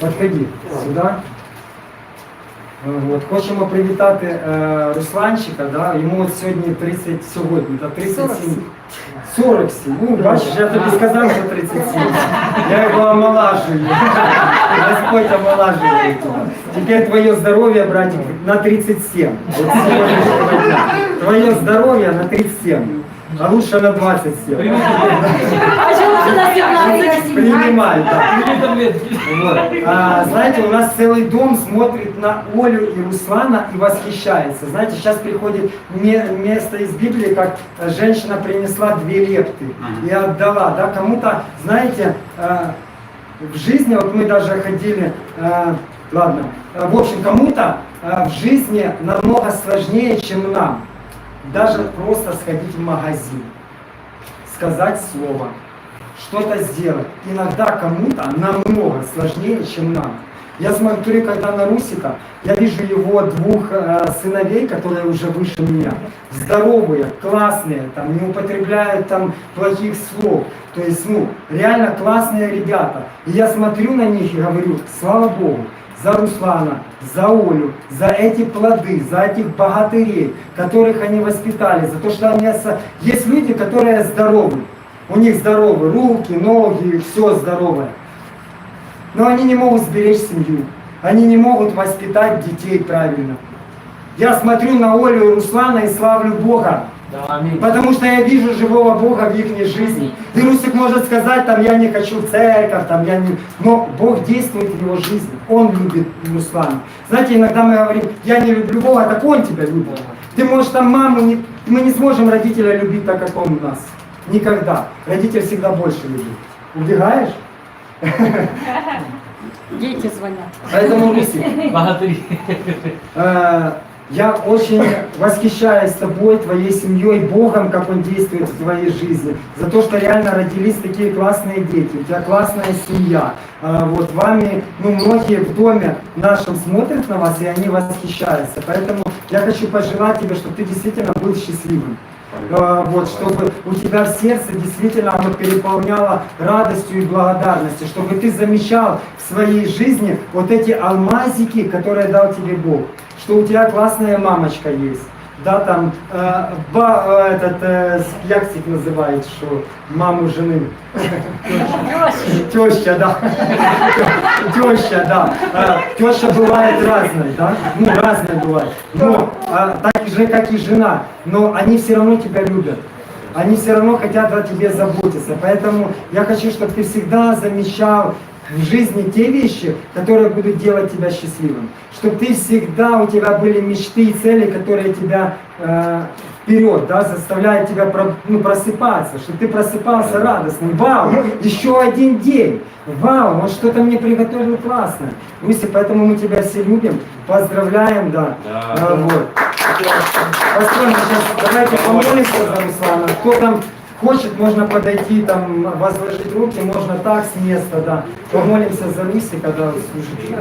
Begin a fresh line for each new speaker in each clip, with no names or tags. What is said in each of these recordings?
Подходи сюди. От, хочемо привітати е, Русланчика, да? йому от сьогодні 30, сьогодні, та 37, 47. Ну, бачиш, я тобі сказав, що 37. Я його омолажую. Господь омолаживает тебя. Теперь твое здоровье, братик, на 37. Вот сегодняшнего дня. Твое здоровье на 37. А лучше на 27.
А чому ж на 17?
Принимай, да. Вот. А, знаете, у нас целый дом смотрит на Олю и Руслана и восхищается. Знаете, сейчас приходит ме- место из Библии, как женщина принесла две лепты и отдала. Да, кому-то, знаете, э, в жизни, вот мы даже ходили, э, ладно, в общем, кому-то в жизни намного сложнее, чем нам. Даже просто сходить в магазин, сказать слово, что-то сделать. Иногда кому-то намного сложнее, чем нам. Я смотрю, когда на Русика, я вижу его двух э, сыновей, которые уже выше меня. Здоровые, классные, там, не употребляют там плохих слов. То есть, ну, реально классные ребята. И я смотрю на них и говорю, слава Богу, за Руслана, за Олю, за эти плоды, за этих богатырей, которых они воспитали, за то, что они... Есть люди, которые здоровы, у них здоровы руки, ноги, все здоровое. Но они не могут сберечь семью, они не могут воспитать детей правильно. Я смотрю на Олю и Руслана и славлю Бога,
Да.
Потому что я вижу живого Бога в их жизни. И Русик может сказать, там, я не хочу в церковь, там, я не... Но Бог действует в его жизни. Он любит Руслана. Знаете, иногда мы говорим, я не люблю Бога, так Он тебя любит. Ты можешь там маму, не... мы не сможем родителя любить так, как он нас. Никогда. Родитель всегда больше любит. Убегаешь?
Дети звонят.
Поэтому, Русик,
Богатыри.
Э, Я очень восхищаюсь тобой, твоей семьей, Богом, как Он действует в твоей жизни. За то, что реально родились такие классные дети, у тебя классная семья. Э, Вот вами, ну, многие в доме нашем смотрят на вас, и они восхищаются. Поэтому я хочу пожелать тебе, чтобы ты действительно был счастливым. Э, Вот, чтобы у тебя сердце действительно оно переполняло радостью и благодарностью, чтобы ты замечал в своей жизни вот эти алмазики, которые дал тебе Бог, что у тебя классная мамочка есть. Да, там, э, ба, э, этот, э, як их называют, что маму жены. Теща, да. Теща, да. А, Теща бывает разной, да? Ну, разная бывает. Но, а, так же, как и жена. Но они все равно тебя любят. Они все равно хотят о тебе заботиться. Поэтому я хочу, чтобы ты всегда замечал в жизни те вещи, которые будут делать тебя счастливым. Чтобы ты всегда, у тебя были мечты и цели, которые тебя э, вперед, да, заставляют тебя про- ну, просыпаться, чтобы ты просыпался радостным. Вау, еще один день. Вау, он что-то мне приготовил классно. Руси, поэтому мы тебя все любим, поздравляем, да.
Да.
А, вот. Посмотрим, сейчас давайте помолимся за Руслана. Кто там хочет, можно подойти, там, возложить руки, можно так с места, да. Помолимся за Русика, да, слушайте.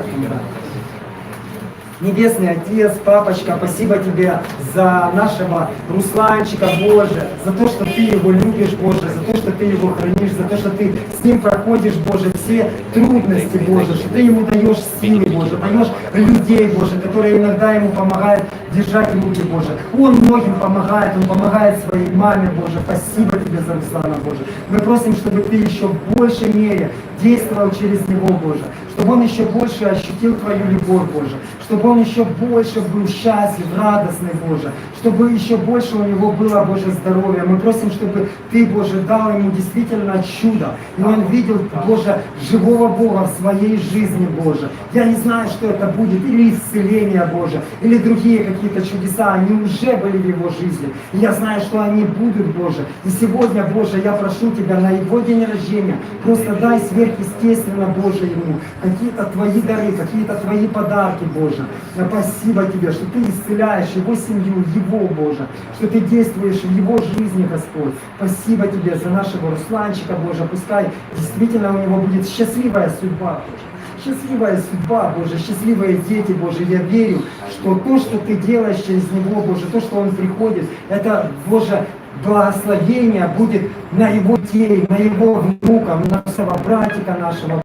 Небесный Отец, Папочка, спасибо Тебе за нашего Русланчика, Боже, за то, что Ты его любишь, Боже, за то, что Ты его хранишь, за то, что Ты с ним проходишь, Боже, все трудности, Боже, что Ты ему даешь силы, Боже, даешь людей, Боже, которые иногда ему помогают держать руки, Боже. Он многим помогает, он помогает своей маме, Боже. Спасибо Тебе за Руслана, Боже. Мы просим, чтобы Ты еще в большей мере действовал через него, Боже, чтобы он еще больше ощутил Твою любовь, Боже, чтобы он еще больше был счастлив, радостный, Боже, чтобы еще больше у него было, Боже, здоровья. Мы просим, чтобы Ты, Боже, дал ему действительно чудо, и он видел, Боже, живого Бога в своей жизни, Боже. Я не знаю, что это будет, или исцеление, Боже, или другие какие-то чудеса, они уже были в его жизни. И я знаю, что они будут, Боже. И сегодня, Боже, я прошу Тебя на его день рождения, просто дай сверхъестественно, Боже, ему какие-то Твои дары, какие-то Твои подарки, Боже. Спасибо Тебе, что Ты исцеляешь его семью, его, Боже, что Ты действуешь в его жизни, Господь. Спасибо Тебе за нашего Русланчика, Боже, пускай действительно у него будет счастливая судьба, Боже. Счастливая судьба, Боже, счастливые дети, Боже, я верю, что то, что Ты делаешь через него, Боже, то, что он приходит, это, Боже, благословение будет на его детей, на его внуков, на нашего братика нашего,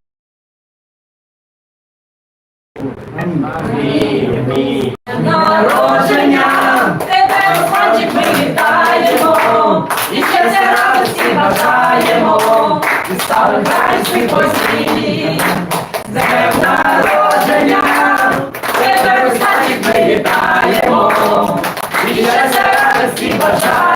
Амінь.
Народження, тебе, Русланчик, ми вітаємо, і щастя радості бажаємо, і стали українські постійні. З днем народження, тебе, Русланчик, ми вітаємо, і щастя радості бажаємо,